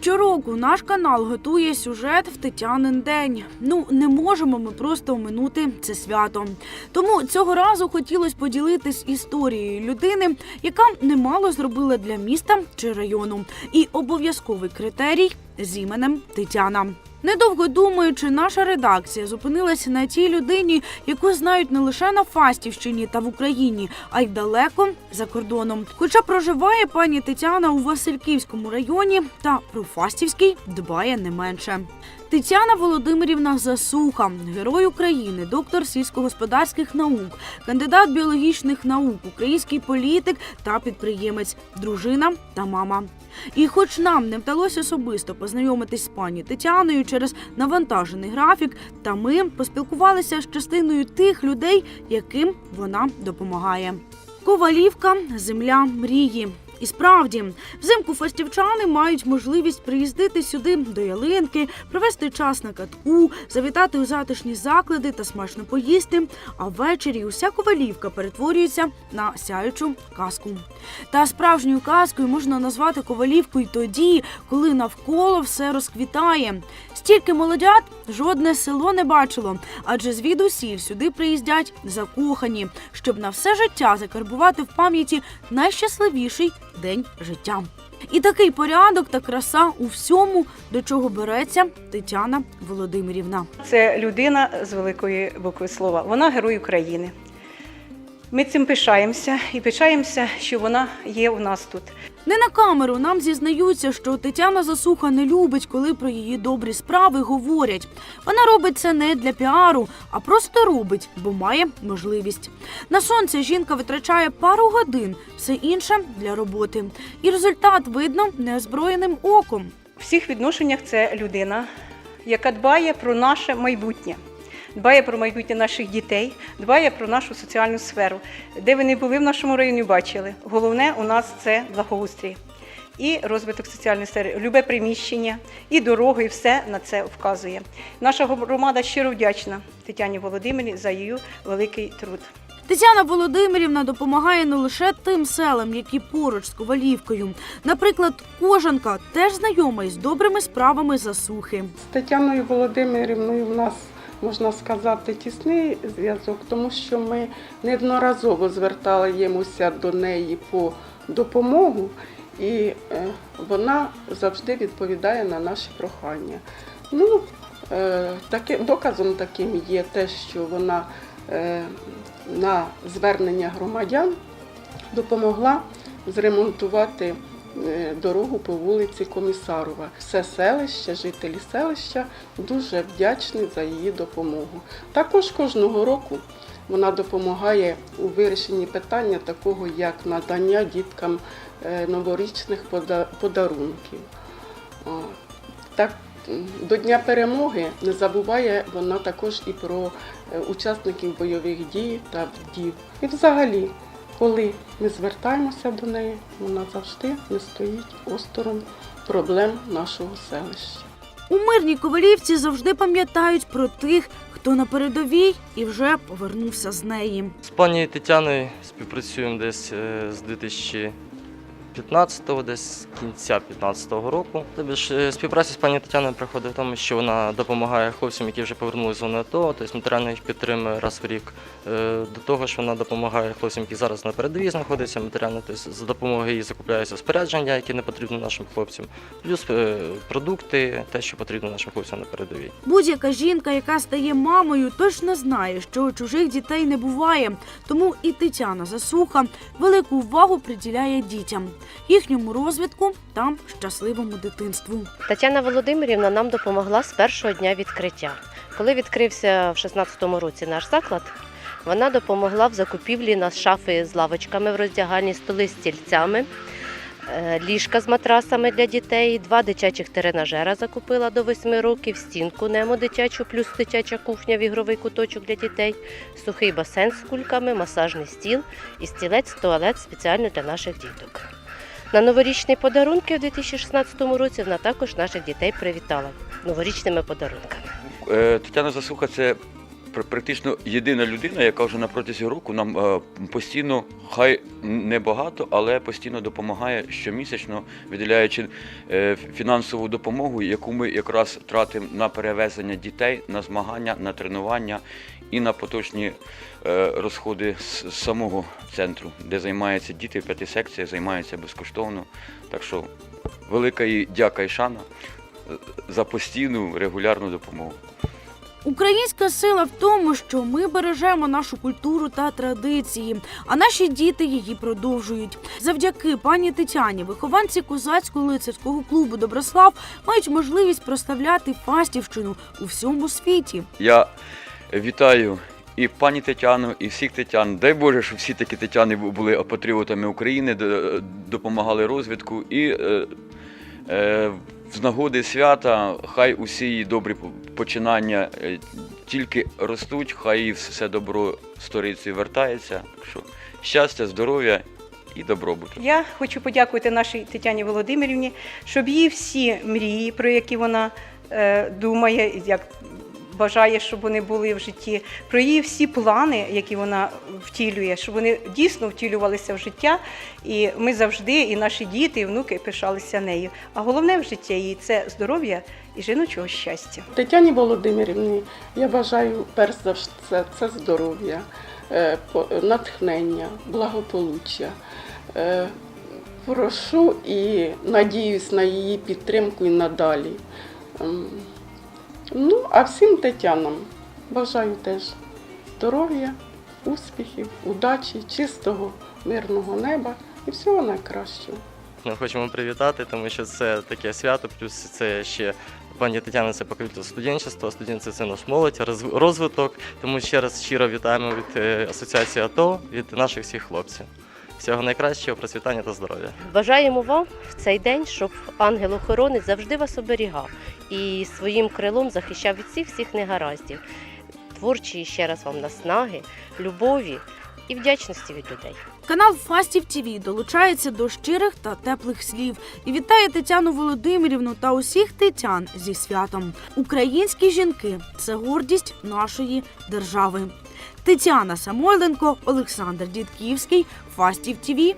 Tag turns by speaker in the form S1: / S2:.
S1: Щороку наш канал готує сюжет в Тетянин день. Ну не можемо ми просто оминути це свято. Тому цього разу хотілося поділитись історією людини, яка немало зробила для міста чи району, і обов'язковий критерій з іменем Тетяна. Недовго думаючи, наша редакція зупинилася на тій людині, яку знають не лише на Фастівщині та в Україні, а й далеко за кордоном. Хоча проживає пані Тетяна у Васильківському районі, та про Фастівський дбає не менше. Тетяна Володимирівна Засуха, герой України, доктор сільськогосподарських наук, кандидат біологічних наук, український політик та підприємець, дружина та мама. І хоч нам не вдалося особисто познайомитись з пані Тетяною через навантажений графік, та ми поспілкувалися з частиною тих людей, яким вона допомагає. Ковалівка земля мрії. І справді, взимку фастівчани мають можливість приїздити сюди до ялинки, провести час на катку, завітати у затишні заклади та смачно поїсти. А ввечері уся ковалівка перетворюється на сяючу казку. Та справжньою казкою можна назвати ковалівку й тоді, коли навколо все розквітає. Стільки молодят жодне село не бачило, адже звідусіль сюди приїздять закохані, щоб на все життя закарбувати в пам'яті найщасливіший день життя. І такий порядок та краса у всьому, до чого береться Тетяна Володимирівна.
S2: Це людина з великої букви слова. Вона герой України. Ми цим пишаємося і пишаємося, що вона є у нас тут.
S1: Не на камеру нам зізнаються, що Тетяна Засуха не любить, коли про її добрі справи говорять. Вона робить це не для піару, а просто робить, бо має можливість. На сонце жінка витрачає пару годин, все інше для роботи. І результат видно неозброєним оком.
S2: В всіх відношеннях це людина, яка дбає про наше майбутнє, дбає про майбутнє наших дітей, дбає про нашу соціальну сферу. Де ви не були в нашому районі, бачили. Головне у нас це благоустрій. І розвиток соціальної сфери, любе приміщення, і дороги, і все на це вказує. Наша громада щиро вдячна Тетяні Володимирі за її великий труд.
S1: Тетяна Володимирівна допомагає не лише тим селам, які поруч з Ковалівкою. Наприклад, Кожанка теж знайома із добрими справами засухи.
S3: З Тетяною Володимирівною в нас можна сказати тісний зв'язок, тому що ми неодноразово звертаємося до неї по допомогу, і е, вона завжди відповідає на наші прохання. Ну, е, таким доказом таким є те, що вона е, на звернення громадян допомогла зремонтувати дорогу по вулиці Комісарова. Все селище, жителі селища дуже вдячні за її допомогу. Також кожного року вона допомагає у вирішенні питання такого, як надання діткам е, новорічних подарунків. Так, до Дня перемоги не забуває вона також і про е, учасників бойових дій та вдів. І взагалі, коли ми звертаємося до неї, вона завжди не стоїть осторонь проблем нашого селища.
S1: У мирній ковалівці завжди пам'ятають про тих, хто на передовій і вже повернувся з неї.
S4: З пані Тетяною співпрацюємо десь е, з 2000 15-го, десь кінця 15-го року. Тобі ж е, співпраця з пані Тетяною приходить в тому, що вона допомагає хлопцям, які вже повернулися з зони то тобто матеріально їх підтримує раз в рік. Е, до того ж, вона допомагає хлопцям, які зараз на передовій знаходяться, матеріально тобто, за допомогою їй закупляються спорядження, які не потрібні нашим хлопцям, плюс е, продукти, те, що потрібно нашим хлопцям на передовій.
S1: Будь-яка жінка, яка стає мамою, точно знає, що чужих дітей не буває. Тому і Тетяна Засуха велику увагу приділяє дітям їхньому розвитку та щасливому дитинству.
S5: Тетяна Володимирівна нам допомогла з першого дня відкриття. Коли відкрився в 16-му році наш заклад, вона допомогла в закупівлі нас шафи з лавочками в роздягальні, столи з стільцями, е, ліжка з матрасами для дітей, два дитячих тренажера закупила до 8 років, стінку немо дитячу, плюс дитяча кухня в ігровий куточок для дітей, сухий басейн з кульками, масажний стіл і стілець туалет спеціально для наших діток. На новорічні подарунки в 2016 році вона також наших дітей привітала новорічними подарунками.
S6: Е, Тетяна Засуха це практично єдина людина, яка вже на протязі року нам е, постійно, хай небагато, але постійно допомагає щомісячно, виділяючи е, фінансову допомогу, яку ми якраз тратимо на перевезення дітей, на змагання, на тренування і на поточні е, розходи з самого центру, де займаються діти в п'яти секціях, займаються безкоштовно. Так що велика їй дяка і шана е, за постійну регулярну допомогу.
S1: Українська сила в тому, що ми бережемо нашу культуру та традиції, а наші діти її продовжують. Завдяки пані Тетяні, вихованці козацького лицарського клубу Доброслав мають можливість проставляти Фастівщину у всьому світі.
S6: Я вітаю і пані Тетяну, і всіх Тетян. Дай Боже, щоб всі такі Тетяни були патріотами України, допомагали розвитку і е, е, з нагоди свята хай усі її добрі починання е, тільки ростуть, хай все добро сторицею вертається. Що щастя, здоров'я і добробуту.
S2: Я хочу подякувати нашій Тетяні Володимирівні, щоб її всі мрії, про які вона е, думає, як бажає, щоб вони були в житті, про її всі плани, які вона втілює, щоб вони дійсно втілювалися в життя. І ми завжди, і наші діти, і внуки пишалися нею. А головне в житті її це здоров'я і жіночого щастя.
S3: Тетяні Володимирівні я бажаю перш за все це здоров'я, е, натхнення, благополуччя. Е, Прошу і надіюсь на її підтримку і надалі. Ну, а всім Тетянам бажаю теж здоров'я, успіхів, удачі, чистого, мирного неба і всього найкращого.
S4: Ми хочемо привітати, тому що це таке свято, плюс це ще пані Тетяна, це покровитель студентства, студенти це наш молодь, розвиток. Тому ще раз щиро вітаємо від е, асоціації АТО, від наших всіх хлопців. Всього найкращого, процвітання та здоров'я.
S5: Бажаємо вам в цей день, щоб ангел-охоронець завжди вас оберігав і своїм крилом захищав від всіх всіх негараздів. Творчої ще раз вам наснаги, любові і вдячності від людей.
S1: Канал Фастів ТІВІ долучається до щирих та теплих слів і вітає Тетяну Володимирівну та усіх тетян зі святом. Українські жінки це гордість нашої держави. Тетяна Самойленко, Олександр Дідківський, Фастів ТІВІ,